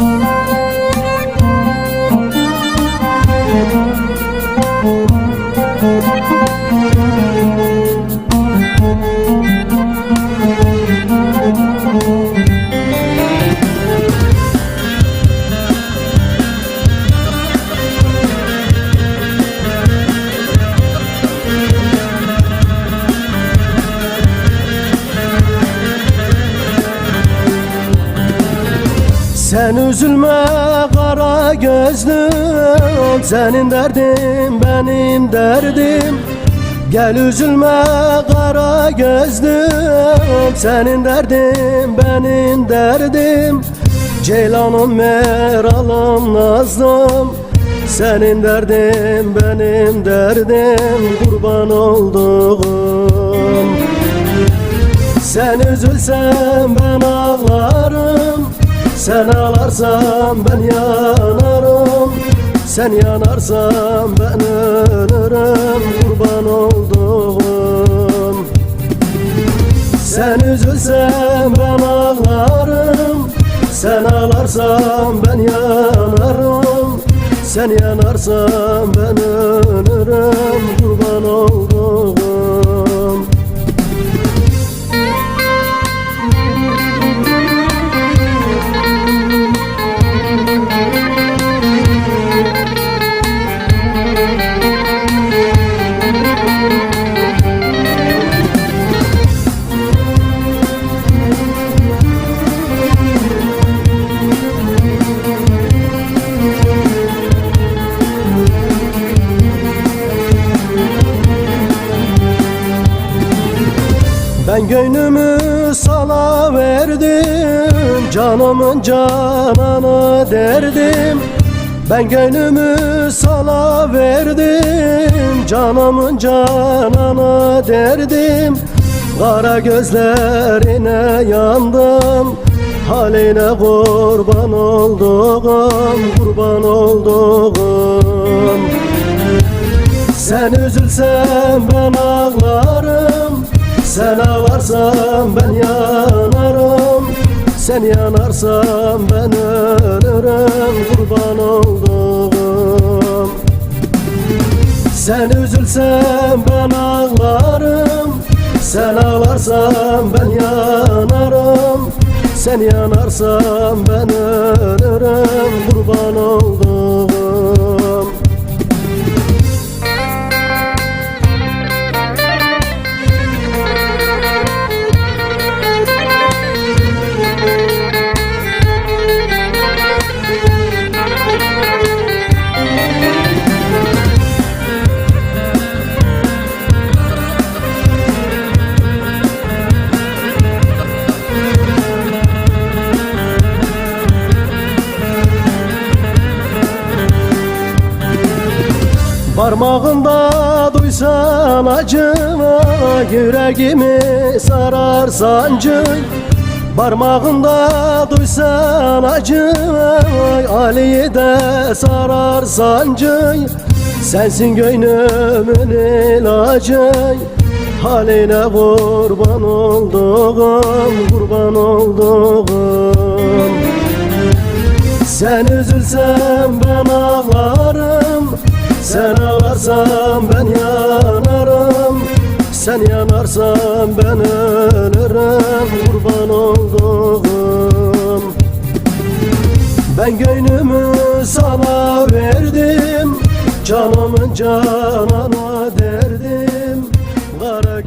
Música Sen üzülme kara gözlüm Senin derdin benim derdim. Gel üzülme kara gözlüm Senin derdin benim derdim. Ceylanım meralım nazlım. Senin derdin benim derdim. Kurban olduğum. Sen üzülsen ben ağlarım Sen ağlarsan ben yanarım. Sen yanarsan ben ölürüm. Kurban olduğum. Sen üzülsen ben ağlarım. Sen ağlarsan ben yanarım. Sen yanarsan ben Ben gönlümü sana verdim Canımın cananı derdim. Ben gönlümü sana verdim Canımın cananı derdim. Kara gözlerine yandım Haline kurban olduğum Kurban olduğum. Sen üzülsen ben ağlarım Sen ağlarsan ben yanarım. Sen yanarsan ben ölürüm. Kurban olduğum. Sen üzülsen ben ağlarım. Sen ağlarsan ben yanarım. Sen yanarsan ben ölürüm. Kurban olduğum Parmağında duysan acını Yüreğimi sarar sancı Parmağında duysan acını Ali'yi de sarar sancı Sensin gönlümün ilacı Haline kurban olduğum Kurban olduğum. Sen üzülsen ben ağlarım Sen yanarsan ben yanarım. Sen yanarsan ben ölürüm Kurban olduğum. Ben gönlümü sana verdim Canımın canana derdim. Kara